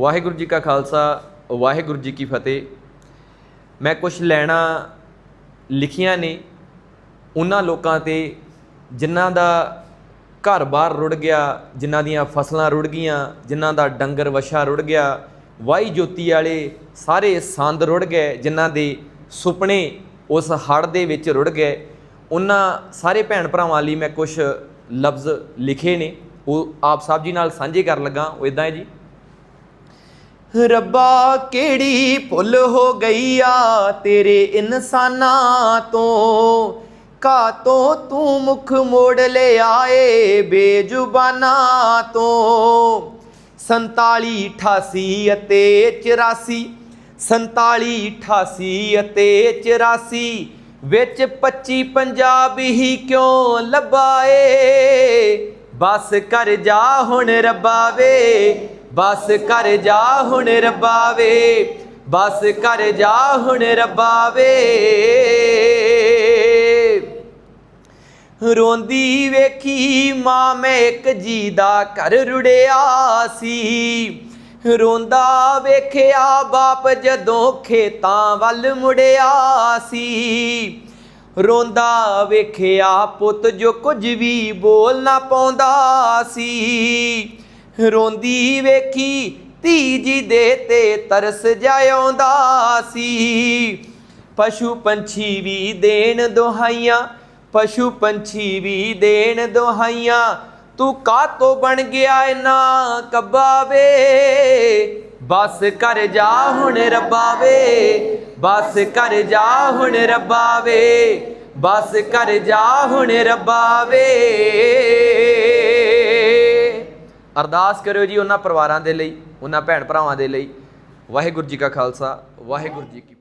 ਵਾਹਿਗੁਰੂ ਜੀ ਕਾ ਖਾਲਸਾ, ਵਾਹਿਗੁਰੂ ਜੀ ਕੀ ਫਤਿਹ। ਮੈਂ ਕੁਝ ਲੈਣਾ ਲਿਖੀਆਂ ਨੇ, ਉਹਨਾਂ ਲੋਕਾਂ ਤੇ ਜਿਨ੍ਹਾਂ ਦਾ ਘਰ-ਬਾਰ ਰੁੜ ਗਿਆ, ਜਿਨ੍ਹਾਂ ਦੀਆਂ ਫਸਲਾਂ ਰੁੜ ਗਈਆਂ, ਜਿਨ੍ਹਾਂ ਦਾ ਡੰਗਰ ਵਛਾ ਰੁੜ ਗਿਆ ਵਾਈ ਜੋਤੀ ਵਾਲੇ ਸਾਰੇ ਸੰਦ ਰੁੜ ਗਏ, ਜਿਨ੍ਹਾਂ ਦੇ ਸੁਪਨੇ ਉਸ ਹੜ ਦੇ ਵਿੱਚ ਰੁੜ ਗਏ। ਉਹਨਾਂ ਸਾਰੇ ਭੈਣ ਭਰਾਵਾਂ ਲਈ ਮੈਂ ਕੁਝ ਲਫ਼ਜ਼ ਲਿਖੇ ਨੇ। ਉਹ ਆਪ ਸਾਹਿਬ ਜੀ ਨਾਲ ਸਾਂਝੇ ਕਰਨ ਲੱਗਾ, ਉਹ ਇਦਾਂ ਹੈ ਜੀ। ਰੱਬਾ, ਕਿਹੜੀ ਭੁੱਲ ਹੋ ਗਈ ਆ ਤੇਰੇ ਇਨਸਾਨਾਂ ਤੋਂ? ਕਾ ਤੋਂ ਤੂੰ ਮੁਖ ਮੋੜ ਲੈ ਆਏ ਬੇਜ਼ੁਬਾਨਾਂ ਤੋਂ? 47 88 ਅਤੇ 84 47 88 ਅਤੇ 84 ਵਿੱਚ 25 ਪੰਜਾਬ ਹੀ ਕਿਉਂ ਲੱਭਾਏ? ਬਸ ਕਰ ਜਾ ਹੁਣ ਰੱਬਾ ਵੇ ਬਸ ਕਰ ਜਾ ਹੁਣ ਰੱਬਾ ਵੇ ਬਸ ਕਰ ਜਾ ਹੁਣ ਰੱਬਾ ਵੇ ਰੋਂਦੀ ਵੇਖੀ ਮਾਂ ਮੈਂ ਇੱਕ ਜੀ ਦਾ ਘਰ ਰੁੜਿਆ ਸੀ। ਰੋਂਦਾ ਵੇਖਿਆ ਬਾਪ ਜਦੋਂ ਖੇਤਾਂ ਵੱਲ ਮੁੜਿਆ ਸੀ। ਰੋਂਦਾ ਵੇਖਿਆ ਪੁੱਤ ਜੋ ਕੁਝ ਵੀ ਬੋਲ ਨਾ ਪਾਉਂਦਾ ਸੀ। ਰੋਂਦੀ ਵੇਖੀ ਧੀ ਜੀ ਦੇ ਤੇ ਤਰਸ ਜਾਉਂਦਾ ਸੀ। ਪਸ਼ੂ ਪੰਛੀ ਵੀ ਦੇਣ ਦੁਹਾਈਆਂ, ਪਸ਼ੂ ਪੰਛੀ ਵੀ ਦੇਣ ਦੁਹਾਈਆਂ, ਤੂੰ ਕਾਤੋਂ ਬਣ ਗਿਆ ਇਨਾ ਕੱਬਾ ਵੇ ਬਸ ਕਰ ਜਾ ਹੁਣ ਰੱਬਾ ਵੇ ਬਸ ਕਰ ਜਾ ਹੁਣ ਰੱਬਾ ਵੇ ਬਸ ਕਰ ਜਾ ਹੁਣ ਰੱਬਾ ਵੇ ਅਰਦਾਸ ਕਰਿਓ ਜੀ ਉਹਨਾਂ ਪਰਿਵਾਰਾਂ ਦੇ ਲਈ, ਉਹਨਾਂ ਭੈਣ ਭਰਾਵਾਂ ਦੇ ਲਈ। ਵਾਹਿਗੁਰੂ ਜੀ ਕਾ ਖਾਲਸਾ, ਵਾਹਿਗੁਰੂ ਜੀ ਕੀ